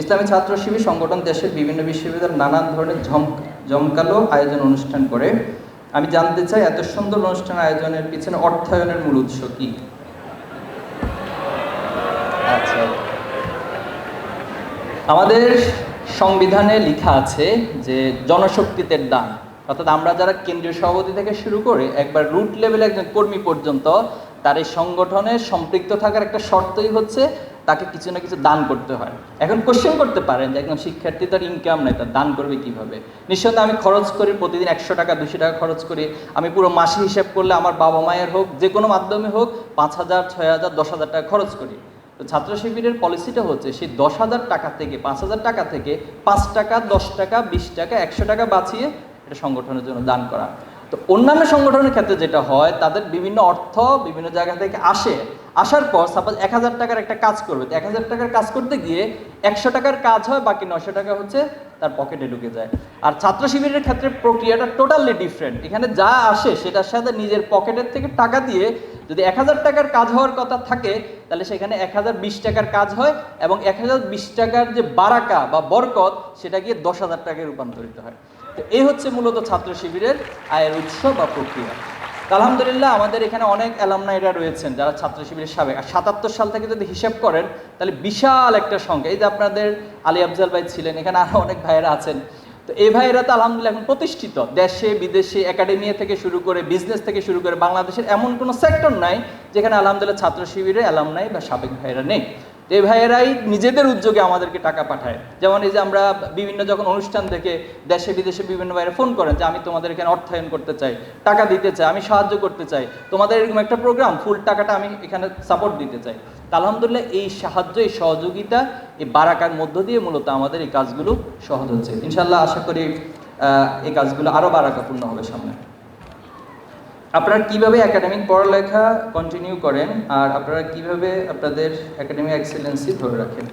ইসলামী ছাত্র শিবির সংগঠন দেশের বিভিন্ন বিশ্ববিদ্যালয়ে নানান ধরনের জমকালো আয়োজন অনুষ্ঠান করে। আমি জানতে চাই, এত সুন্দর অনুষ্ঠান আয়োজনের পিছনে অর্থায়নের মূল উৎস কি? আচ্ছা। আমাদের সংবিধানে লেখা আছে যে জনশক্তিতে দান। অর্থাৎ আমরা যারা কেন্দ্রীয় সভাপতি থেকে শুরু করে একবার রুট লেভেলে একজন কর্মী পর্যন্ত, তার এই সংগঠনে সম্পৃক্ত থাকার একটা শর্তই হচ্ছে তাকে কিছু না কিছু দান করতে হয়। এখন কোশ্চেন করতে পারেন যে একজন শিক্ষার্থী তার ইনকাম নাই, তার দান করবে কীভাবে? নিশ্চয়ই আমি খরচ করি, প্রতিদিন একশো টাকা, দুশো টাকা খরচ করি। আমি পুরো মাসে হিসাব করলে আমার বাবা মায়ের হোক, যে কোনো মাধ্যমে হোক, পাঁচ হাজার, ছয় হাজার, দশ হাজার টাকা খরচ করি। তো ছাত্র শিবিরের পলিসিটা হচ্ছে, সেই দশ হাজার টাকা থেকে, পাঁচ হাজার টাকা থেকে পাঁচ টাকা, দশ টাকা, বিশ টাকা, একশো টাকা বাঁচিয়ে এটা সংগঠনের জন্য দান করা। তো অন্যান্য সংগঠনের ক্ষেত্রে যেটা হয়, তাদের বিভিন্ন অর্থ বিভিন্ন জায়গা থেকে আসে। আসার পর সাপোজ এক হাজার টাকার একটা কাজ করবে এক হাজার টাকার কাজ করতে গিয়ে একশো টাকার কাজ হয়, বাকি নশো টাকা হচ্ছে তার পকেটে ঢুকে যায়। আর ছাত্র শিবিরের ক্ষেত্রে প্রক্রিয়াটা টোটালি ডিফারেন্ট এখানে যা আসে সেটার সাথে নিজের পকেটের থেকে টাকা দিয়ে যদি এক হাজার টাকার কাজ হওয়ার কথা থাকে, তাহলে সেখানে এক হাজার বিশ টাকার কাজ হয় এবং এক হাজার বিশ টাকার যে বারাকা বা বরকত, সেটা গিয়ে দশ হাজার টাকায় রূপান্তরিত হয়। তো এই হচ্ছে মূলত ছাত্র শিবিরের আয়ের উৎস বা প্রক্রিয়া। আলহামদুলিল্লাহ, আমাদের এখানে অনেক অ্যালামনাইরা রয়েছেন যারা ছাত্র শিবিরের সাবেক। আর সাতাত্তর সাল থেকে যদি হিসাব করেন, তাহলে বিশাল একটা সংখ্যা। এই যে আপনাদের আলী আফজাল ভাই ছিলেন, এখানে আরও অনেক ভাইয়েরা আছেন। তো এই ভাইয়েরা তো আলহামদুলিল্লাহ এখন প্রতিষ্ঠিত। দেশে, বিদেশে একাডেমি থেকে শুরু করে, বিজনেস থেকে শুরু করে, বাংলাদেশের এমন কোনো সেক্টর নাই যেখানে আলহামদুলিল্লাহ ছাত্র শিবিরে অ্যালাম নাই বা সাবেক ভাইয়েরা নেই। এই ভাইয়েরাই নিজেদের উদ্যোগে আমাদেরকে টাকা পাঠায়। যেমন এই যে আমরা বিভিন্ন যখন অনুষ্ঠান থেকে দেশে, বিদেশে বিভিন্ন বাইরে ফোন করেন যে, আমি তোমাদের এখানে অর্থায়ন করতে চাই, টাকা দিতে চাই, আমি সাহায্য করতে চাই, তোমাদের এরকম একটা প্রোগ্রাম ফুল টাকাটা আমি এখানে সাপোর্ট দিতে চাই। আলহামদুলিল্লাহ এই সাহায্য, এই সহযোগিতা, এই বারাকার মধ্য দিয়ে মূলত আমাদের এই কাজগুলো সহজ হচ্ছে। ইনশাল্লাহ আশা করি এই কাজগুলো আরও বারাকাপূর্ণ হবে সামনে। আপনারা কীভাবে একাডেমিক পড়ালেখা কন্টিনিউ করেন আর আপনারা কীভাবে আপনাদের একাডেমিক এক্সেলেন্সি ধরে রাখেন?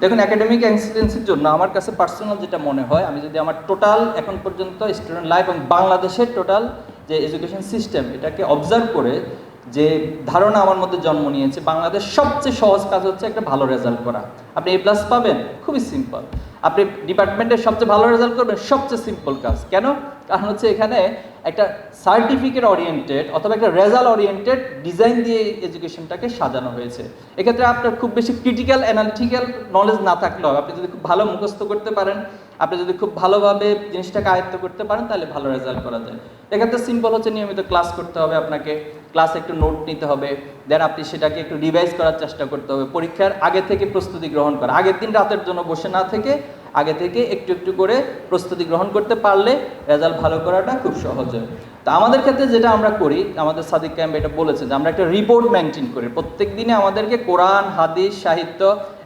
দেখুন একাডেমিক এক্সেলেন্সির জন্য আমার কাছে পার্সোনাল যেটা মনে হয়, আমি যদি আমার টোটাল এখন পর্যন্ত স্টুডেন্ট লাইফ এবং বাংলাদেশের টোটাল যে এডুকেশন সিস্টেম এটাকে অবজার্ভ করে যে ধারণা আমার মধ্যে জন্ম নিয়েছে, বাংলাদেশ সবচেয়ে সহজ কাজ হচ্ছে একটা ভালো রেজাল্ট করা। আপনি এ প্লাস পাবেন, খুবই সিম্পল আপনি ডিপার্টমেন্টের সবচেয়ে ভালো রেজাল্ট করবেন, সবচেয়ে সিম্পল কাজ। কেন? কারণ হচ্ছে এখানে একটা সার্টিফিকেট ওরিয়েন্টেড অথবা একটা রেজাল্ট ওরিয়েন্টেড ডিজাইন দিয়ে এডুকেশনটাকে সাজানো হয়েছে। এক্ষেত্রে আপনার খুব বেশি ক্রিটিক্যাল অ্যানালিটিক্যাল নলেজ না থাকলেও আপনি যদি খুব ভালো মুখস্থ করতে পারেন, আপনি যদি খুব ভালোভাবে জিনিসটাকে আয়ত্ত করতে পারেন, তাহলে ভালো রেজাল্ট করা যায়। এক্ষেত্রে সিম্পল হচ্ছে নিয়মিত ক্লাস করতে হবে আপনাকে। ক্লাসে একটু নোট নিতে হবে দেন আপনি সেটাকে একটু রিভাইজ করার চেষ্টা করতে হবে, পরীক্ষার আগে থেকে প্রস্তুতি গ্রহণ করা। আগের দিন রাতের জন্য বসে না থেকে আগে থেকে একটু একটু করে প্রস্তুতি গ্রহণ করতে পারলে রেজাল্ট ভালো করাটা খুব সহজ হয়। তা আমাদের ক্ষেত্রে যেটা আমরা করি, আমাদের সাদিক ক্যাম্প এটা বলেছে যে আমরা একটা রিপোর্ট মেনটেন করি। প্রত্যেক দিনে আমাদেরকে কোরআন, হাদিস, সাহিত্য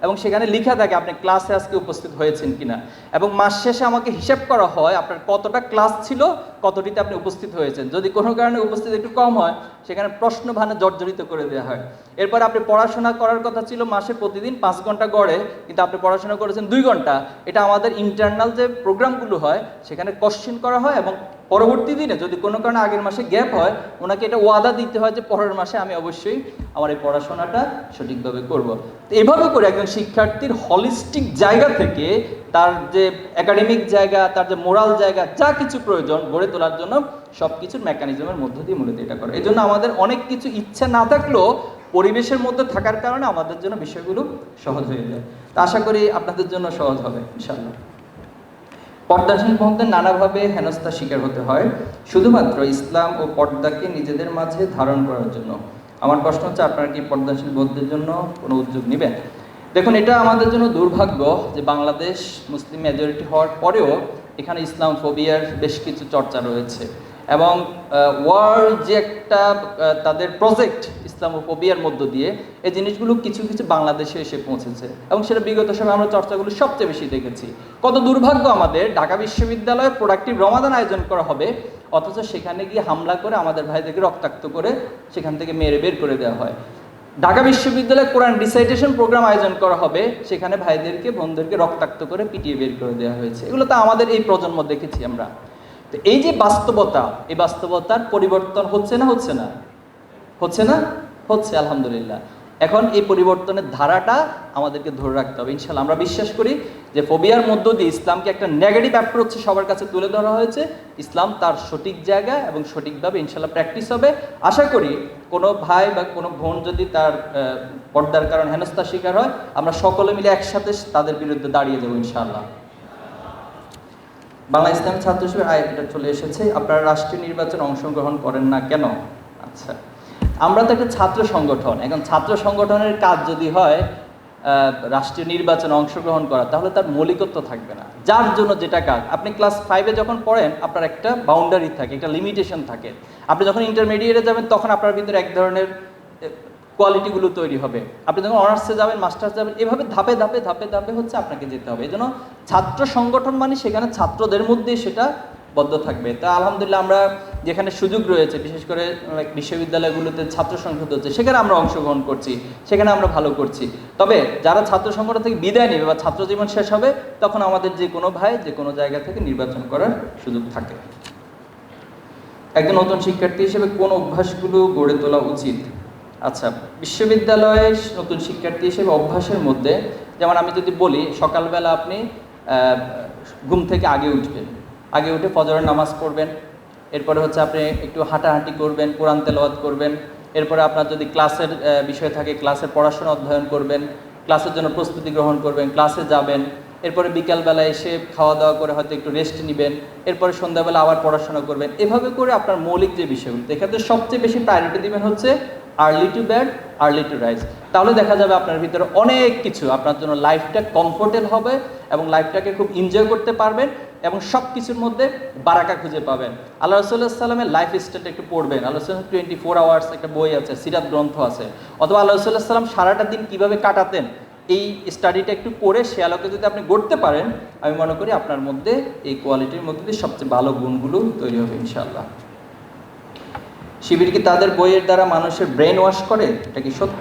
এবং সেখানে লেখা থাকে আপনি ক্লাসে আজকে উপস্থিত হয়েছেন কিনা। এবং মাস শেষে আমাকে হিসাব করা হয় আপনার কতটা ক্লাস ছিল, কতটিতে আপনি উপস্থিত হয়েছেন। যদি কোনো কারণে উপস্থিত একটু কম হয়, সেখানে প্রশ্ন ভানে জর্জরিত করে দেওয়া হয়। এরপর আপনি পড়াশোনা করার কথা ছিল মাসে প্রতিদিন পাঁচ ঘণ্টা গড়ে, কিন্তু আপনি পড়াশোনা করেছেন দুই ঘণ্টা। এটা আমাদের ইন্টারনাল যে প্রোগ্রামগুলো হয়, সেখানে কোশ্চিন করা হয় এবং পরবর্তী দিনে যদি কোনো কারণে আগের মাসে গ্যাপ হয়, ওনাকে এটা ওয়াদা দিতে হয় যে পরের মাসে আমি অবশ্যই আমার এই পড়াশোনাটা সঠিকভাবে করব। তো এভাবে করে একজন শিক্ষার্থীর হলিস্টিক জায়গা থেকে তার যে একাডেমিক জায়গা, তার যে মোরাল জায়গা, যা কিছু প্রয়োজন গড়ে তোলার জন্য সব কিছুর মেকানিজমের মধ্য দিয়ে মূলত এটা করে। এই জন্য আমাদের অনেক কিছু ইচ্ছা না থাকলেও পরিবেশের মধ্যে থাকার কারণে আমাদের জন্য বিষয়গুলো সহজ হয়ে যায়। তা আশা করি আপনাদের জন্য সহজ হবে ইনশাল্লাহ পর্দাসীন ভক্তদের নানাভাবে হেনস্থার শিকার হতে হয়। শুধুমাত্র ইসলাম ও পর্দাকে নিজেদের মাঝে ধারণ করার জন্য। আমার প্রশ্ন হচ্ছে, আপনারা কি পর্দাশীল বন্ধের জন্য কোনো উদ্যোগ নেবেন? দেখুন, এটা আমাদের জন্য দুর্ভাগ্য যে বাংলাদেশ মুসলিম মেজরিটি হওয়ার পরেও এখানে ইসলাম ফোবিয়ার বেশ কিছু চর্চা রয়েছে। এবং ওয়ার্ল্ড যে একটা তাদের প্রজেক্ট ইসলামোফোবিয়ার মধ্য দিয়ে, এই জিনিসগুলো কিছু কিছু বাংলাদেশে এসে পৌঁছেছে। এবং সেটা বিগত সময় আমরা চর্চাগুলো সবচেয়ে বেশি দেখেছি। কত দুর্ভাগ্য আমাদের, ঢাকা বিশ্ববিদ্যালয়ে প্রোডাক্টিভ রমাদান আয়োজন করা হবে, অথচ সেখানে গিয়ে হামলা করে আমাদের ভাইদেরকে রক্তাক্ত করে সেখান থেকে মেরে বের করে দেওয়া হয়। ঢাকা বিশ্ববিদ্যালয়ে কোরআন রিসাইটেশন প্রোগ্রাম আয়োজন করা হবে, সেখানে ভাইদেরকে, বোনদেরকে রক্তাক্ত করে পিটিয়ে বের করে দেওয়া হয়েছে। এগুলো তো আমাদের এই প্রজন্ম দেখেছি আমরা। তো এই যে বাস্তবতা, এই বাস্তবতার পরিবর্তন হচ্ছে না হচ্ছে না? হচ্ছে না? হচ্ছে, আলহামদুলিল্লাহ। এখন এই পরিবর্তনের ধারাটা আমাদেরকে ধরে রাখতে হবে। ইনশাল্লাহ আমরা বিশ্বাস করি যে ফোবিয়ার মধ্য দিয়ে ইসলামকে একটা নেগেটিভ অ্যাপ্রোচ সবার কাছে তুলে ধরা হয়েছে। ইসলাম তার সঠিক জায়গা এবং সঠিকভাবে ইনশাল্লাহ প্র্যাকটিস হবে। আশা করি কোনো ভাই বা কোনো বোন যদি তার পর্দার কারণ হেনস্থার শিকার হয়, আমরা সকলে মিলে একসাথে তাদের বিরুদ্ধে দাঁড়িয়ে যাব ইনশাআল্লাহ। বাংলা ইসলামী ছাত্র আয় এটা চলে এসেছে। আপনারা রাষ্ট্রীয় নির্বাচনে অংশগ্রহণ করেন না কেন? আচ্ছা। আমরা তো একটা ছাত্র সংগঠন। এখন ছাত্র সংগঠনের কাজ যদি হয় রাষ্ট্রীয় নির্বাচনে অংশগ্রহণ করা, তাহলে তার মৌলিকত্ব থাকবে না। যার জন্য যেটা কাজ, আপনি ক্লাস ফাইভে যখন পড়েন, আপনার একটা বাউন্ডারি থাকে, একটা লিমিটেশন থাকে। আপনি যখন ইন্টারমিডিয়েটে যাবেন, তখন আপনার ভিতরে এক ধরনের কোয়ালিটিগুলো তৈরি হবে। আপনি যখন অনার্সে যাবেন মাস্টার্স যাবেন, এভাবে ধাপে ধাপে ধাপে ধাপে হচ্ছে আপনাকে যেতে হবে। এই জন্য ছাত্র সংগঠন মানে সেখানে ছাত্রদের মধ্যেই সেটা বদ্ধ থাকবে। তা আলহামদুলিল্লাহ আমরা যেখানে সুযোগ রয়েছে, বিশেষ করে বিশ্ববিদ্যালয়গুলোতে ছাত্র সংসদ হচ্ছে, সেখানে আমরা অংশগ্রহণ করছি, সেখানে আমরা ভালো করছি। তবে যারা ছাত্র সংগঠন থেকে বিদায় নেবে বা ছাত্র জীবন শেষ হবে, তখন আমাদের যে কোনো ভাই, যে কোনো জায়গা থেকে নির্বাচন করার সুযোগ থাকে। একজন নতুন শিক্ষার্থী হিসেবে কোন অভ্যাসগুলো গড়ে তোলা উচিত? আচ্ছা বিশ্ববিদ্যালয়ের নতুন শিক্ষার্থী হিসেবে অভ্যাসের মধ্যে, যেমন আমি যদি বলি, সকালবেলা আপনি ঘুম থেকে আগে উঠবেন। আগে উঠে ফজরের নামাজ পড়বেন। এরপরে হচ্ছে আপনি একটু হাঁটাহাঁটি করবেন, কোরআন তেলাওয়াত করবেন। এরপরে আপনার যদি ক্লাসের বিষয় থাকে, ক্লাসের পড়াশোনা অধ্যয়ন করবেন, ক্লাসের জন্য প্রস্তুতি গ্রহণ করবেন, ক্লাসে যাবেন। এরপরে বিকালবেলা এসে খাওয়া দাওয়া করে হয়তো একটু রেস্ট নেবেন। এরপরে সন্ধ্যাবেলা আবার পড়াশোনা করবেন। এভাবে করে আপনার মৌলিক যে বিষয়গুলো এক্ষেত্রে সবচেয়ে বেশি প্রায়োরিটি দিবেন হচ্ছে early to bed early to rise তাহলে দেখা যাবে আপনার ভিতরে অনেক কিছু। আপনার জন্য লাইফটা কমফোর্টেল হবে এবং লাইফটাকে খুব এনজয় করতে পারবেন এবং সব কিছুর মধ্যে বারাকা খুঁজে পাবেন। আল্লাহ রসুল্লাহ সাল্লামের লাইফ স্টাইলটা একটু পড়বেন। আল্লাহ রসুল্লাহ টোয়েন্টি ফোর আওয়ার্স একটা বই আছে, সিরাত গ্রন্থ আছে। অথবা আল্লাহ রসুল্লাহ সাল্লাম সারাটা দিন কীভাবে কাটাতেন, এই স্টাডিটা একটু করে সে আলোকে যদি আপনি গড়তে পারেন, আমি মনে করি আপনার মধ্যে এই কোয়ালিটির মধ্যে সবচেয়ে ভালো গুণগুলো তৈরি হবে ইনশাআল্লাহ। শিবির কি তাদের বইয়ের দ্বারা মানুষের ব্রেন ওয়াশ করে? এটা কি সত্য?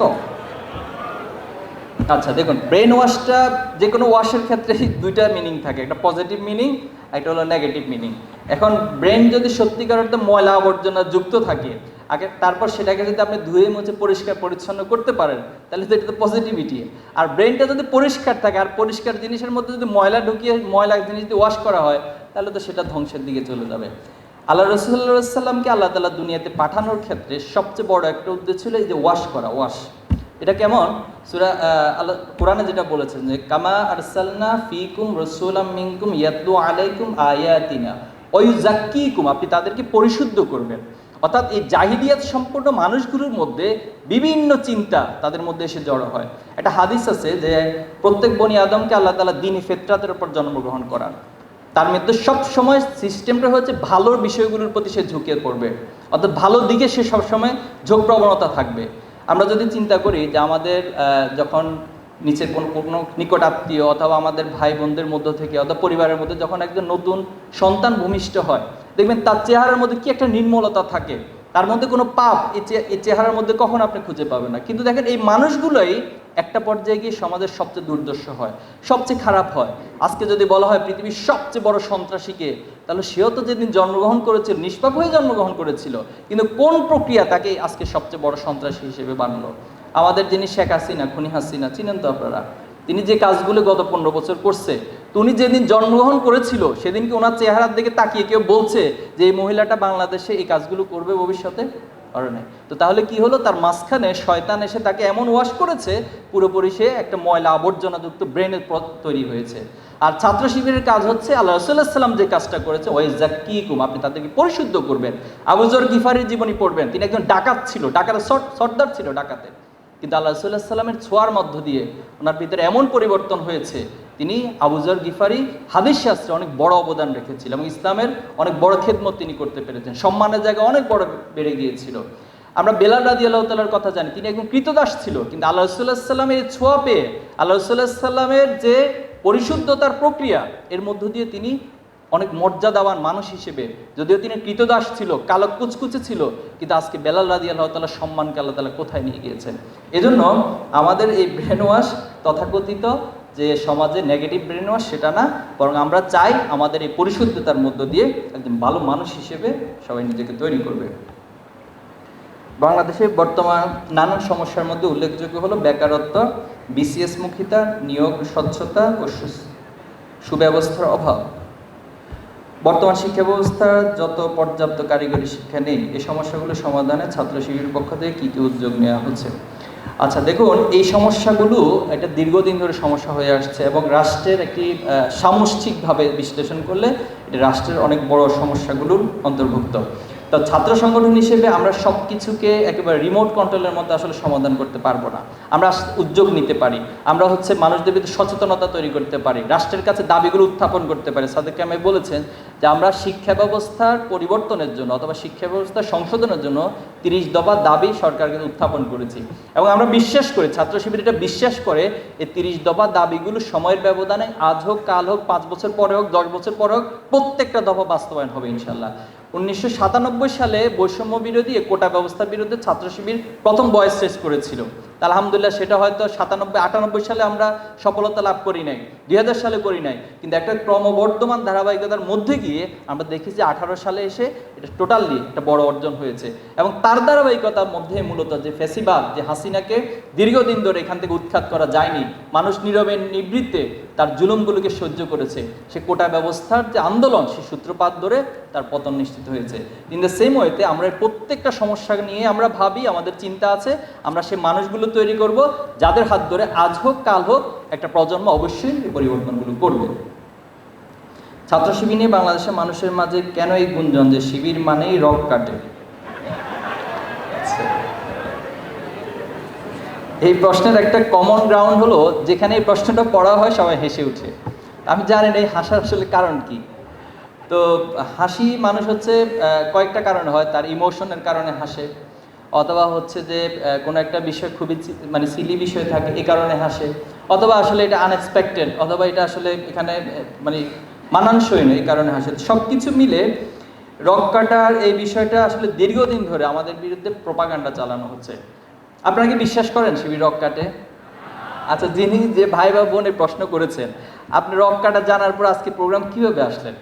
আচ্ছা দেখুন ব্রেন ওয়াশটা যে কোনো ওয়াশের ক্ষেত্রে দুইটা মিনিং থাকে। একটা পজিটিভ মিনিং একটা হলো নেগেটিভ মিনিং এখন ব্রেন যদি সত্যিকার অর্থে ময়লা আবর্জনা যুক্ত থাকে, আগে তারপর সেটাকে যদি আপনি ধুয়ে মুছে পরিষ্কার পরিচ্ছন্ন করতে পারেন, তাহলে তো এটা তো পজিটিভিটি আর ব্রেনটা যদি পরিষ্কার থাকে, আর পরিষ্কার জিনিসের মধ্যে যদি ময়লা ঢুকিয়ে, ময়লা জিনিস যদি ওয়াশ করা হয়, তাহলে তো সেটা ধ্বংসের দিকে চলে যাবে। আল্লাহ রসুল্লাহ সাল্লামকে আল্লাহ তালা দুনিয়াতে পাঠানোর ক্ষেত্রে সবচেয়ে বড় একটা উদ্দেশ্য ছিল এই যে ওয়াশ করা, ওয়াশ। এটা কেমন? সুরা আল্লাহ, কোরআনে যেটা বলেছেন যে, কামা আরসালনা ফিকুম রসুলাম মিনকুম ইয়াতলু আলাইকুম আয়াতিনা। ওয়ুজাক্কিকুম আপনি তাদেরকে পরিশুদ্ধ করবেন। অর্থাৎ এই জাহিলিয়াত সম্পূর্ণ মানুষগুলোর মধ্যে বিভিন্ন চিন্তা তাদের মধ্যে এসে জড়ো হয়। একটা হাদিস আছে যে, প্রত্যেক বনি আদমকে আল্লাহ তালা দিনী ফেতরাতের উপর জন্মগ্রহণ করান। তার মধ্যে সব সময় সিস্টেমটা হচ্ছে ভালো বিষয়গুলোর প্রতি সে ঝুঁকে পড়বে। অর্থাৎ ভালো দিকে সে সবসময় ঝোঁক প্রবণতা থাকবে। আমরা যদি চিন্তা করি যে আমাদের যখন নিচের কোনো কোনো নিকট আত্মীয় অথবা আমাদের ভাই বোনদের মধ্য থেকে অথবা পরিবারের মধ্যে যখন একজন নতুন সন্তান ভূমিষ্ঠ হয়, দেখবেন তার চেহারার মধ্যে কি একটা নির্মলতা থাকে। তার মধ্যে কোনো পাপ, এই চেহারার মধ্যে কখন আপনি খুঁজে পাবেন না। কিন্তু দেখেন, এই মানুষগুলোই একটা পর্যায়ে গিয়ে সমাজের সবচেয়ে দুর্দর্শ হয়, সবচেয়ে খারাপ হয়। আজকে যদি বলা হয় পৃথিবীর সবচেয়ে বড় সন্ত্রাসীকে, তাহলে সেও তো যেদিন জন্মগ্রহণ করেছিল, নিষ্পাপ হয়ে জন্মগ্রহণ করেছিল, কিন্তু কোন প্রক্রিয়া তাকে আজকে সবচেয়ে বড় সন্ত্রাসী হিসেবে বানালো? আমাদের যিনি শেখ হাসিনা, খুনি হাসিনা, চিনেন তো আপনারা? তিনি যে কাজগুলো গত পনেরো বছর করছে উনি যেদিন জন্মগ্রহণ করেছিল, সেদিনকে ওনার চেহারার দিকে তাকিয়ে কেউ বলছে যে এই মহিলাটা বাংলাদেশে এই কাজগুলো করবে ভবিষ্যতে? করে নাই। তো তাহলে কি হলো? তার মাঝখানে শয়তান এসে তাকে এমন ওয়াশ করেছে, পুরোপুরি সে একটা ময়লা আবর্জনাযুক্ত ব্রেনের পথ তৈরি হয়েছে। আর ছাত্র শিবিরের কাজ হচ্ছে, আল্লাহ রসুল্লাহ সাল্লাম যে কাজটা করেছে ওই জাকিকুম আপনি তাদেরকে পরিশুদ্ধ করবেন। আবুজর গিফারির জীবনী পড়বেন, তিনি একজন ডাকাত ছিল, ডাকাতের সর্দার ছিল ডাকাতের। কিন্তু আল্লাহ রসুল্লাহ সাল্লামের ছোঁয়ার মধ্য দিয়ে ওনার ভিতরে এমন পরিবর্তন হয়েছে, তিনি আবুজর গিফারি হাদিস শাস্ত্রে অনেক বড় অবদান রেখেছিল এবং ইসলামের অনেক বড় খেদমত তিনি করতে পেরেছেন। সম্মানের জায়গা অনেক বড় বেড়ে গিয়েছিল। আমরা বেলাল রাজি আল্লাহ তালার কথা জানি, তিনি একজন কৃতদাস ছিল, কিন্তু আল্লাহ রসুল্লাহ সাল্লামের ছোঁয়া পেয়ে, আল্লাহ রসুল্লাহ সাল্লামের যে পরিশুদ্ধতার প্রক্রিয়া, এর মধ্য দিয়ে তিনি অনেক মর্যাদাবান মানুষ হিসেবে, যদিও তিনি কৃতদাস ছিল, কালো কুচকুচে ছিল কিন্তু আজকে বেলাল রাজি আল্লাহ তালা সম্মানকে আল্লাহ তালা কোথায় নিয়ে গিয়েছেন? এজন্য আমাদের এই ব্রেন ওয়াশ তথাকথিত যে সমাজে নেগেটিভ ব্রেন ওয়াশ সেটা না, বরং আমরা চাই আমাদের এই পরিশুদ্ধতার মধ্য দিয়ে একজন ভালো মানুষ হিসেবে সবাই নিজেকে তৈরি করবে। বাংলাদেশে বর্তমান নানান সমস্যার মধ্যে উল্লেখযোগ্য হলো বেকারত্ব বিসিএস মুখিতা, নিয়োগ স্বচ্ছতা ও সুব্যবস্থার অভাব। বর্তমান শিক্ষা ব্যবস্থা যত পর্যাপ্ত কারিগরি শিক্ষা নেই, এই সমস্যাগুলো সমাধানে ছাত্র শিবিরের পক্ষ থেকে কী কী উদ্যোগ নেওয়া হচ্ছে? আচ্ছা দেখুন, এই সমস্যাগুলো একটা দীর্ঘদিন ধরে সমস্যা হয়ে আসছে এবং রাষ্ট্রের একটি সামষ্টিকভাবে বিশ্লেষণ করলে এটা রাষ্ট্রের অনেক বড় সমস্যাগুলোর অন্তর্ভুক্ত। তো ছাত্র সংগঠন হিসেবে আমরা সব কিছুকে একেবারে রিমোট কন্ট্রোলের মধ্যে আসলে সমাধান করতে পারব না। আমরা উদ্যোগ নিতে পারি। আমরা হচ্ছে মানুষদের ভিতরে সচেতনতা তৈরি করতে পারি। রাষ্ট্রের কাছে দাবিগুলো উত্থাপন করতে পারি। সাদেক কামাই বলেছেন যে আমরা শিক্ষা ব্যবস্থার পরিবর্তনের জন্য অথবা শিক্ষা ব্যবস্থা সংশোধনের জন্য তিরিশ দফা দাবি সরকারকে উত্থাপন করেছি। এবং আমরা বিশ্বাস করি, ছাত্র শিবির এটা বিশ্বাস করে এই তিরিশ দফা দাবিগুলো সময়ের ব্যবধানে আজ হোক, কাল হোক, পাঁচ বছর পরে হোক, দশ বছর পরে হোক, প্রত্যেকটা দফা বাস্তবায়ন হবে ইনশাল্লাহ। উনিশশো সাতানব্বই সালে বৈষম্য বিরোধী কোটা ব্যবস্থার বিরুদ্ধে ছাত্র শিবির প্রথম বয়স শেষ করেছিল। আলহামদুলিল্লাহ সেটা হয়তো সাতানব্বই, আটানব্বই সালে আমরা সফলতা লাভ করি নাই দুই হাজার সালে করি নাই। কিন্তু একটা ক্রমবর্ধমান ধারাবাহিকতার মধ্যে গিয়ে আমরা দেখি যে আঠারো সালে এসে এটা টোটালি একটা বড় অর্জন হয়েছে। এবং তার ধারাবাহিকতার মধ্যে মূলত যে ফেসিবাদ, যে হাসিনাকে দীর্ঘদিন ধরে এখান থেকে উৎখাত করা যায়নি, মানুষ নীরবে নিবৃত্তে তার জুলুমগুলোকে সহ্য করেছে। সে কোটা ব্যবস্থার যে আন্দোলন, সে সূত্রপাত ধরে তার পতন নিশ্চিত হয়েছে। ইন দ্য সেম ওয়েতে আমরা প্রত্যেকটা সমস্যা নিয়ে আমরা ভাবি, আমাদের চিন্তা আছে, আমরা সে মানুষগুলো তৈরি করব, যাদের হাত ধরে আজ হোক, কাল হোক, একটা প্রজন্ম অবশ্যই পরিবর্তনগুলো করবে। ছাত্র শিবির নিয়ে বাংলাদেশের মানুষের মাঝে কেন এই গুঞ্জন যে শিবির মানেই রক কাটে আচ্ছা। এই প্রশ্নের একটা কমন গ্রাউন্ড হলো, যেখানে এই প্রশ্নটা পড়া হয়, সবাই হেসে উঠে। আমি জানি না এই হাসার আসলে কারণ কি। তো, হাসি মানুষ হচ্ছে কয়েকটা কারণে হয়। তার ইমোশনের কারণে হাসে, অথবা হচ্ছে যে কোনো একটা বিষয় খুবই মানে সিলি বিষয় থাকে এই কারণে হাসে। অথবা আসলে এটা আনএক্সপেক্টেড অথবা এটা আসলে এখানে মানে মানানসই নয়, এই কারণে হাসে। সব কিছু মিলে রক কাটার এই বিষয়টা আসলে দীর্ঘদিন ধরে আমাদের বিরুদ্ধে প্রপাগান্ডা চালানো হচ্ছে। আপনারা কি বিশ্বাস করেন শিবির রক কাটে? আচ্ছা যিনি যে ভাই বা বোন এই প্রশ্ন করেছেন, আপনি রক কাটা জানার পর আজকে প্রোগ্রাম কীভাবে আসলেন?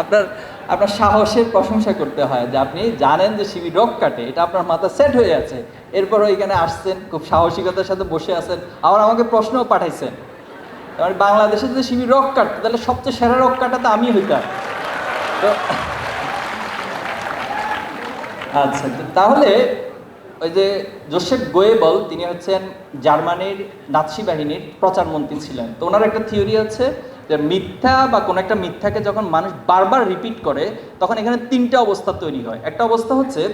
আপনার আপনার সাহসের প্রশংসা করতে হয় যে আপনি জানেন যে শিবির রক কাটে, এটা আপনার মাথা সেট হয়ে আছে। এরপরও এখানে আসছেন, খুব সাহসিকতার সাথে বসে আছেন, আবার আমাকে প্রশ্নও পাঠাইছেন। এবার বাংলাদেশে যদি শিবির রক কাটতো, তাহলে সবচেয়ে সেরা রক কাটা তো আমি হইতাম। তো আচ্ছা তাহলে ওই যে জোসেফ গোয়েবল, তিনি হচ্ছেন জার্মানির নাৎসি বাহিনীর প্রচারমন্ত্রী ছিলেন। তো ওনার একটা থিওরি আছে যে মিথ্যা বা কোনো একটা মিথ্যাকে যখন মানুষ বারবার রিপিট করে, তখন এখানে তিনটা অবস্থা তৈরি হয়। একটা অবস্থা হচ্ছে,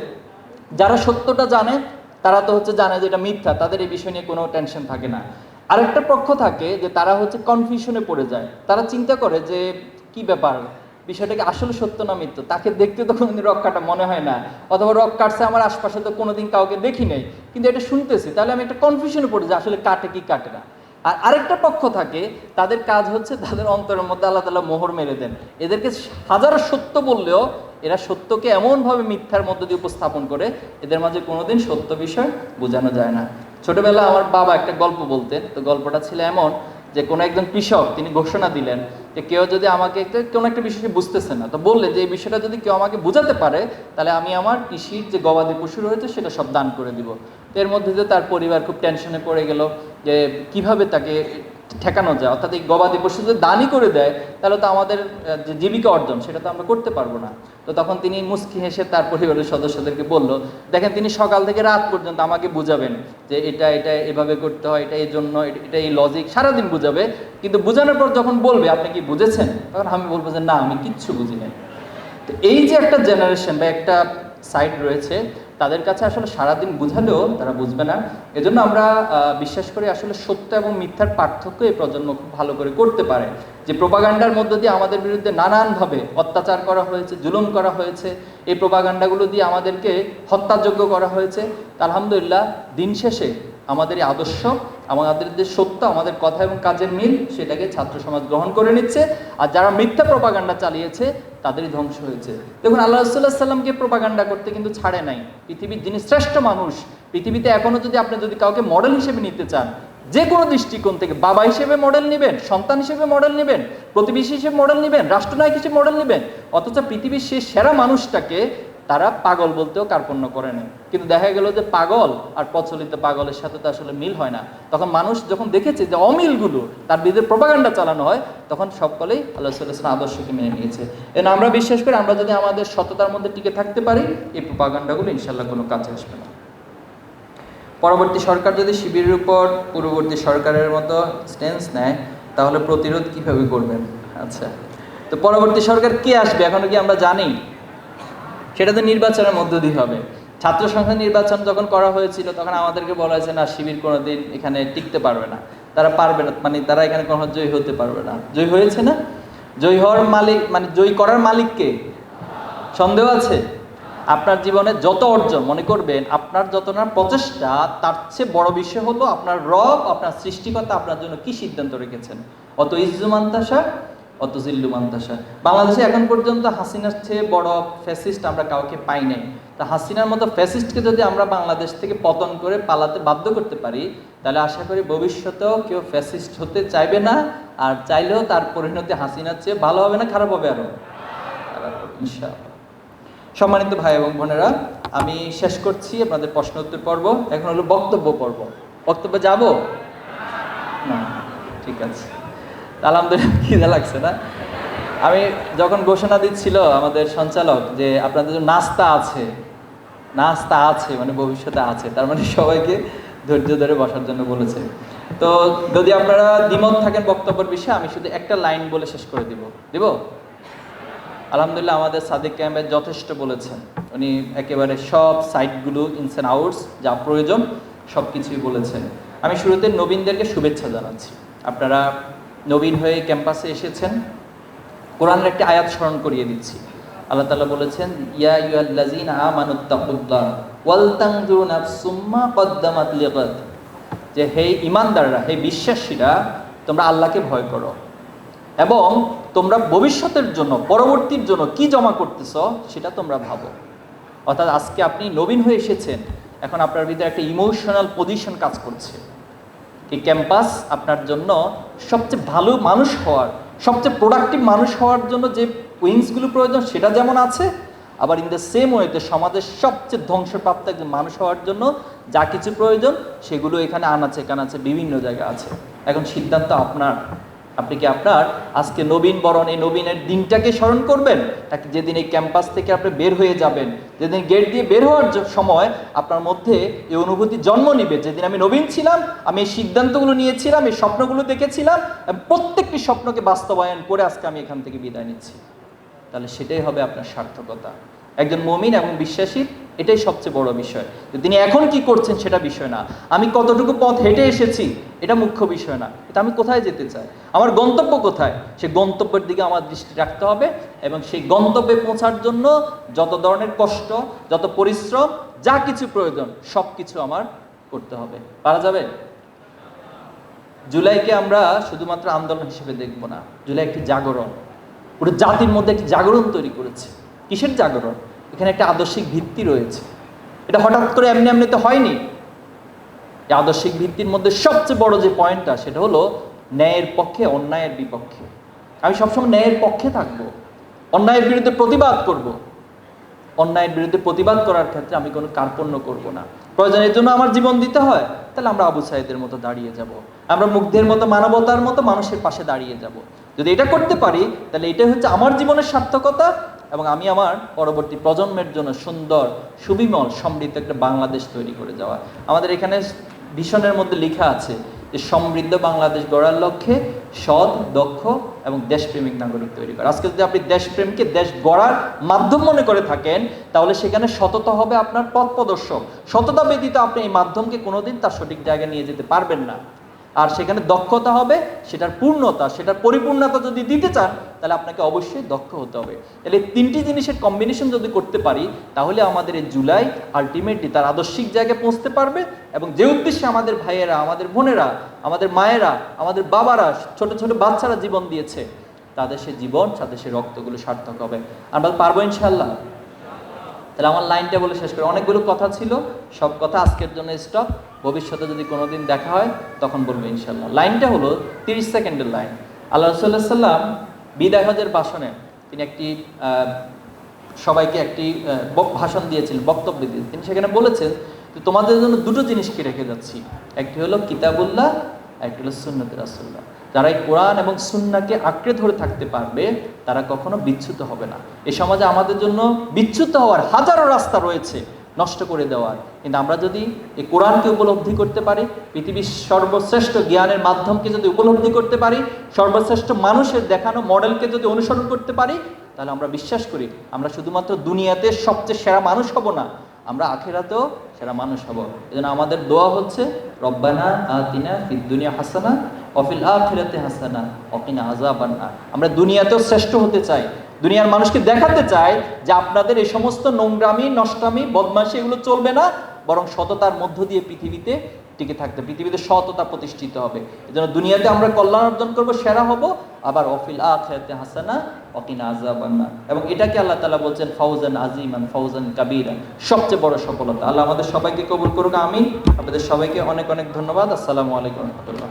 যারা সত্যটা জানে, তারা তো হচ্ছে জানে যে এটা মিথ্যা, তাদের এই বিষয় নিয়ে কোনো টেনশন থাকে না। আরেকটা পক্ষ থাকে যে তারা হচ্ছে কনফিউশনে পড়ে যায়। তারা চিন্তা করে যে কি ব্যাপার? বিষয়টাকে আসলে সত্য না মিথ্য, তাকে দেখতে তো কোনোদিন রক কাটা মনে হয় না। অথবা রক কাটছে আমার আশপাশে তো কোনোদিন কাউকে দেখি নাই। কিন্তু এটা শুনতেছি, তাহলে আমি একটা কনফিউশনে পড়ে যাই আসলে কাটে কি কাটে না। আর আরেকটা পক্ষ থাকে, তাদের কাজ হচ্ছে তাদের অন্তরের মধ্যে আল্লাহ তালা মোহর মেরে দেন। এদেরকে হাজারো সত্য বললেও এরা সত্যকে এমনভাবে মিথ্যার মধ্য দিয়ে উপস্থাপন করে, এদের মাঝে কোনোদিন সত্য বিষয় বোঝানো যায় না। ছোটবেলা আমার বাবা একটা গল্প বলতেন, তো গল্পটা ছিল এমন যে কোনো একজন কৃষক, তিনি ঘোষণা দিলেন যে কেউ যদি আমাকে কোনো একটা বিষয় বুঝতেছে না। তো বললেন যে এই বিষয়টা যদি কেউ আমাকে বোঝাতে পারে, তাহলে আমি আমার কৃষির যে গবাদি পশু রয়েছে সেটা সব দান করে দিব। এর মধ্যে দিয়ে তার পরিবার খুব টেনশনে পড়ে গেল যে কীভাবে তাকে ঠেকানো যায়, অর্থাৎ এই গবাদি পশু যদি দানই করে দেয়, তাহলে তো আমাদের যে জীবিকা অর্জন, সেটা তো আমরা করতে পারব না। তো তখন তিনি মুস্কি হেসে তার পরিবারের সদস্যদেরকে বলল, দেখেন, তিনি সকাল থেকে রাত পর্যন্ত আমাকে বুঝাবেন যে এটা এটা এভাবে করতে হয়, এটা এই জন্য, এটা- এই লজিক সারাদিন বুঝাবে। কিন্তু বোঝানোর পর যখন বলবে, আপনি কি বুঝেছেন? তখন আমি বলব যে, না, আমি কিচ্ছু বুঝি নাই। তো এই যে একটা জেনারেশন বা একটা সাইড রয়েছে তাদের কাছে আসলে সারাদিন বুঝালেও তারা বুঝবে না। এজন্য আমরা বিশ্বাস করি আসলে সত্য এবং মিথ্যার পার্থক্য এই প্রজন্ম খুব ভালো করে করতে পারে। যে প্রোপাগান্ডার মধ্য দিয়ে আমাদের বিরুদ্ধে নানানভাবে অত্যাচার করা হয়েছে, জুলুম করা হয়েছে, এই প্রোপাগান্ডাগুলো দিয়ে আমাদেরকে হত্যাযোগ্য করা হয়েছে। আলহামদুলিল্লাহ, দিন শেষে আমাদের আদর্শ, আমাদের যে সত্য, আমাদের কথা এবং কাজের মিল, সেটাকে ছাত্র সমাজ গ্রহণ করে নিচ্ছে। আর যারা মিথ্যা প্রপাগান্ডা চালিয়েছে, তাদেরই ধ্বংস হয়েছে। দেখুন, আল্লাহ রসুল্লাহ সাল্লামকে প্রপাগান্ডা করতে কিন্তু ছাড়ে নাই। পৃথিবীর যিনি শ্রেষ্ঠ মানুষ, পৃথিবীতে এখনও যদি আপনি যদি কাউকে মডেল হিসেবে নিতে চান যে কোনো দৃষ্টিকোণ থেকে বাবা হিসেবে মডেল নেবেন, সন্তান হিসেবে মডেল নেবেন, প্রতিবেশী হিসেবে মডেল নেবেন, রাষ্ট্রনায়ক হিসেবে মডেল নেবেন, অথচ পৃথিবীর সেই সেরা মানুষটাকে তারা পাগল বলতেও কার্পণ্য করে না কিন্তু দেখা গেল যে পাগল আর প্রচলিত পাগলের সাথে তো আসলে মিল হয় না। তখন মানুষ যখন দেখেছে যে অমিলগুলো, তার বিরুদ্ধে প্রপাগান্ডা চালানো হয়, তখন সকলেই আল্লাহ সাল্লাহ আদর্শকে মেনে নিয়েছে। এবং আমরা বিশ্বাস করি আমরা যদি আমাদের সততার মধ্যে টিকে থাকতে পারি, এই প্রপাগান্ডাগুলো ইনশাল্লাহ কোনো কাজে আসবে না। পরবর্তী সরকার যদি শিবিরের উপর পূর্ববর্তী সরকারের মতো স্ট্যান্স নেয়, তাহলে প্রতিরোধ কীভাবে করবেন? আচ্ছা তো পরবর্তী সরকার কে আসবে? এখনও কি আমরা জানি? সেটা তো নির্বাচনের মধ্য দিয়ে হবে। ছাত্র সংসদ নির্বাচন যখন করা হয়েছিল, তখন আমাদেরকে বলা হয়েছে, না, শিবির কোনোদিন এখানে টিকতে পারবে না। তারা পারবে না। মানে তারা এখানে কোনো জয়ী হতে পারবে না। জয়ী হয়েছে না? জয়ী হওয়ার মালিক মানে জয়ী করার মালিককে সন্দেহ আছে? আপনার জীবনে যত অর্জন মনে করবেন, আপনার যত না প্রচেষ্টা, তার চেয়ে বড় বিষয় হলো আপনার রব, আপনার সৃষ্টিকর্তা আপনার জন্য কি সিদ্ধান্ত রেখেছেন? অত ইজ্জু অত জিল্লু মান্তাসা। বাংলাদেশে এখন পর্যন্ত হাসিনার চেয়ে বড় ফ্যাসিস্ট আমরা কাউকে পাই নাই। তা হাসিনার মতো ফ্যাসিস্টকে যদি আমরা বাংলাদেশ থেকে পতন করে পালাতে বাধ্য করতে পারি তাহলে আশা করি ভবিষ্যতেও কেউ ফ্যাসিস্ট হতে চাইবে না আর চাইলেও তার পরিণতি হাসিনার চেয়ে ভালো হবে না খারাপ হবে আরও খারাপ হবে, ইনশাআল্লাহ। সম্মানিত ভাই এবং বোনেরা আমি শেষ করছি আপনাদের প্রশ্ন উত্তর পর্ব। এখন হলো বক্তব্য পর্ব। বক্তব্য যাব? না ঠিক আছে। আলহামদুলিল্লাহ, খিদে লাগছে না? আমি যখন ঘোষণা দিচ্ছিল আমাদের সঞ্চালক যে আপনাদের জন্য নাস্তা আছে নাস্তা আছে মানে ভবিষ্যতে আছে, তার মানে সবাইকে ধৈর্য ধরে বসার জন্য বলেছে। তো যদি আপনারা দ্বিমত থাকেন বক্তব্যের বিষয়ে, আমি শুধু একটা লাইন বলে শেষ করে দিব। দিব? আলহামদুলিল্লাহ আমাদের সাদিক ক্যাম্পের যথেষ্ট বলেছেন। উনি একেবারে সব সাইটগুলো ইনস অ্যান্ড আউটস যা প্রয়োজন সব কিছুই বলেছেন। আমি শুরুতে নবীনদেরকে শুভেচ্ছা জানাচ্ছি। আপনারা নবীন হয়ে ক্যাম্পাসে এসেছেন। কোরআনের একটি আয়াত স্মরণ করিয়ে দিচ্ছি। আল্লাহ তাআলা বলেছেন, ইয়া ইউহাল্লাযিনা আমানুত্তাকুল্লাহ ওয়াল তানজুরু নাফসুম মা কদ্দামাত লিগাদ। যে হে ইমানদাররা, হে বিশ্বাসীরা, তোমরা আল্লাহকে ভয় করো। এবং তোমরা ভবিষ্যতের জন্য, পরবর্তীর জন্য কি জমা করতেছ, সেটা তোমরা ভাবো। অর্থাৎ আজকে আপনি নবীন হয়ে এসেছেন, এখন আপনার ভিতরে একটা ইমোশনাল পজিশন কাজ করছে। এই ক্যাম্পাস আপনার জন্য সবচেয়ে ভালো মানুষ হওয়ার, সবচেয়ে প্রোডাক্টিভ মানুষ হওয়ার জন্য যে উইংসগুলো প্রয়োজন সেটা যেমন আছে, আবার ইন দ্য সেম ওয়েতে সমাজের সবচেয়ে ধ্বংসপ্রাপ্ত একজন মানুষ হওয়ার জন্য যা কিছু প্রয়োজন সেগুলো এখানে আনাচে কানাচে বিভিন্ন জায়গা আছে। এখন সিদ্ধান্ত আপনার। আপনি কি আপনার আজকে নবীন বরণ, এই নবীনের দিনটাকে স্মরণ করবেন? নাকি যেদিন এই ক্যাম্পাস থেকে আপনি বের হয়ে যাবেন, যেদিন গেট দিয়ে বের হওয়ার সময় আপনার মধ্যে এই অনুভূতি জন্ম নিবে? যেদিন আমি নবীন ছিলাম, আমি এই সিদ্ধান্তগুলো নিয়েছিলাম, এই স্বপ্নগুলো দেখেছিলাম প্রত্যেকটি স্বপ্নকে বাস্তবায়ন করে আজকে আমি এখান থেকে বিদায় নিচ্ছি। তাহলে সেটাই হবে আপনার সার্থকতা। একজন মমিন এবং বিশ্বাসী এটাই সবচেয়ে বড় বিষয়। যে তিনি এখন কি করছেন সেটা বিষয় না। আমি কতটুকু পথ হেঁটে এসেছি, এটা মুখ্য বিষয় না। এটা আমি কোথায় যেতে চাই? আমার গন্তব্য কোথায়? সেই গন্তব্যের দিকে আমার দৃষ্টি রাখতে হবে এবং সেই গন্তব্যে পৌঁছার জন্য যত ধরনের কষ্ট, যত পরিশ্রম, যা কিছু প্রয়োজন সব কিছু আমার করতে হবে। পারা যাবে? জুলাইকে আমরা শুধুমাত্র আন্দোলন হিসেবে দেখব না। জুলাই একটি জাগরণ। পুরো জাতির মধ্যে একটি জাগরণ তৈরি করেছে। কিসের জাগরণ? এখানে একটা আদর্শিক ভিত্তি রয়েছে। এটা হঠাৎ করে এমনি এমনিতে হয়নি। আদর্শিক ভিত্তির মধ্যে সবচেয়ে বড় যে পয়েন্টটা, সেটা হলো ন্যায়ের পক্ষে, অন্যায়ের বিপক্ষে। আমি সবসময় ন্যায়ের পক্ষে থাকব। অন্যায়ের বিরুদ্ধে প্রতিবাদ করব। অন্যায়ের বিরুদ্ধে প্রতিবাদ করার ক্ষেত্রে আমি কোনো কার্পণ্য করব না। প্রয়োজনের জন্য আমার জীবন দিতে হয়, তাহলে আমরা আবু সাইদের মতো দাঁড়িয়ে যাব। আমরা মুগ্ধের মতো, মানবতার মতো মানুষের পাশে দাঁড়িয়ে যাব। যদি এটা করতে পারি, তাহলে এটাই হচ্ছে আমার জীবনের সার্থকতা এবং আমি আমার পরবর্তী প্রজন্মের জন্য সুন্দর, সুবিমল, সমৃদ্ধ একটা বাংলাদেশ তৈরি করে যাওয়া। আমাদের এখানে ভীষণের মধ্যে লেখা আছে যে সমৃদ্ধ বাংলাদেশ গড়ার লক্ষ্যে সৎ, দক্ষ এবং দেশপ্রেমিক নাগরিক তৈরি করা। আজকে যদি আপনি দেশপ্রেমকে দেশ গড়ার মাধ্যম মনে করে থাকেন, তাহলে সেখানে সততা হবে আপনার পথ প্রদর্শক। সততা ব্যতীত আপনি এই মাধ্যমকে কোনোদিন তার সঠিক জায়গায় নিয়ে যেতে পারবেন না। আর সেখানে দক্ষতা হবে, সেটার পূর্ণতা, সেটার পরিপূর্ণতা যদি দিতে চান, তাহলে আপনাকে অবশ্যই দক্ষ হতে হবে। তাহলে তিনটি জিনিসের কম্বিনেশন যদি করতে পারি, তাহলে আমাদের এই জুলাই আলটিমেটলি তার আদর্শিক জায়গায় পৌঁছতে পারবে এবং যে উদ্দেশ্যে আমাদের ভাইয়েরা, আমাদের বোনেরা, আমাদের মায়েরা, আমাদের বাবারা ছোট ছোট বাচ্চারা জীবন দিয়েছে, তাদের সে জীবন, তাদের সে রক্তগুলো সার্থক হবে। আমরা পারব ইনশাল্লাহ তাহলে আমার লাইনটা বলে শেষ করি। অনেকগুলো কথা ছিল, সব কথা আজকের জন্য স্টপ ভবিষ্যতে যদি কোনোদিন দেখা হয়, তখন বলব ইনশাল্লাহ লাইনটা হলো তিরিশ সেকেন্ডের লাইন। আল্লাহ রসুল্লাহ সাল্লাম বিদায় হজের বাসনে তিনি একটি সবাইকে একটি ভাষণ দিয়েছিলেন, বক্তব্য দিয়ে তিনি সেখানে বলেছেন যে তোমাদের জন্য দুটো জিনিসকে রেখে যাচ্ছি। একটি হলো কিতাবুল্লাহ, একটি হলো সুন্নত রাসুল্লাহ যারা এই কোরআন এবং সুন্নাকে আঁকড়ে ধরে থাকতে পারবে, তারা কখনো বিচ্যুত হবে না। এই সমাজে আমাদের জন্য বিচ্যুত হওয়ার হাজারো রাস্তা রয়েছে। নষ্ট করে দেওয়ার। কিন্তু আমরা যদি এই কোরআনকে উপলব্ধি করতে পারি, পৃথিবীর সর্বশ্রেষ্ঠ জ্ঞানের মাধ্যমকে যদি উপলব্ধি করতে পারি, সর্বশ্রেষ্ঠ মানুষের দেখানো মডেলকে যদি অনুসরণ করতে পারি, তাহলে আমরা বিশ্বাস করি আমরা শুধুমাত্র দুনিয়াতে সবচেয়ে সেরা মানুষ হব না, আমরা আখেরাতেও সেরা মানুষ হব। এজন্য আমাদের দোয়া হচ্ছে, রব্বানা আতিনা দুনিয়া হাসানা, অফিল আখিরাতে হাসানা, অকিনা আযাবান্নার আমরা দুনিয়াতেও শ্রেষ্ঠ হতে চাই। দুনিয়ার মানুষকে দেখাতে চাই যে আপনাদের এই সমস্ত নোংরামি, নষ্টামি, বদমাশি এগুলো চলবে না, বরং সততার মধ্য দিয়ে পৃথিবীতে টিকে থাকতে, পৃথিবীতে সততা প্রতিষ্ঠিত হবে। এজন্য দুনিয়াতে আমরা কল্যাণ অর্জন করব, সেরা হব, আবার অফিল আখিরাতে হাসানা, অকিনা আযাবান্নার। এবং এটাকে আল্লাহ তাআলা বলছেন ফাউজান আজিমান ফাউজান কাবীরা, সবচেয়ে বড় সফলতা। আল্লাহ আমাদের সবাইকে কবুল করুক আমি আপনাদের সবাইকে অনেক অনেক ধন্যবাদ। আসসালামু আলাইকুম রহমতুল্লাহ।